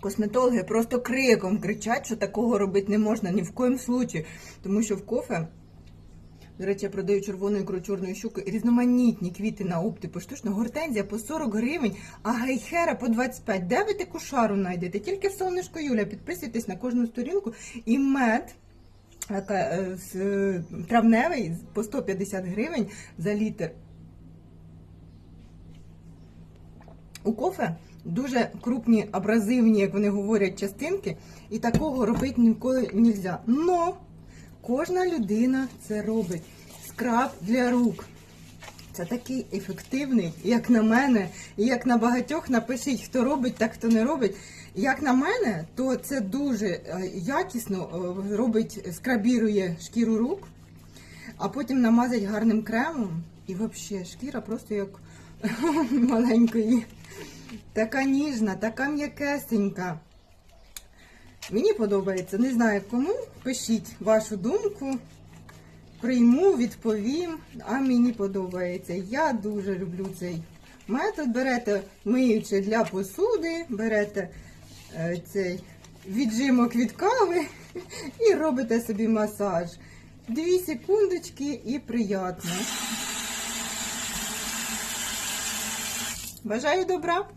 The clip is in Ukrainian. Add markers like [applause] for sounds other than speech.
Косметологи просто криком кричать, що такого робити не можна ні в коїм случаї. Тому що в кофе, до речі, я продаю червону ікру чорної щуки, різноманітні квіти на опти поштучно, гортензія по 40 гривень, а гайхера по 25. Де ви таку шару знайдете? Тільки в сонечко Юля. Підписуйтесь на кожну сторінку. І мед е, з, е, травневий по 150 гривень за літр. У кофе дуже крупні, абразивні, як вони говорять, частинки, і такого робити ніколи не можна. Но кожна людина це робить. Скраб для рук. Це такий ефективний, як на мене, і як на багатьох напишіть, хто робить, так хто не робить. Як на мене, то це дуже е, якісно е, робить, скрабірує шкіру рук, а потім намазать гарним кремом, і взагалі шкіра просто як [laughs] маленької. Така ніжна, така м'якесенька. Мені подобається. Не знаю кому. Пишіть вашу думку. Прийму, відповім. А мені подобається. Я дуже люблю цей метод. Берете миюче для посуди, берете е, цей віджимок від кави [laughs] і робите собі масаж. Дві секундочки і приємно. Бажаю добра!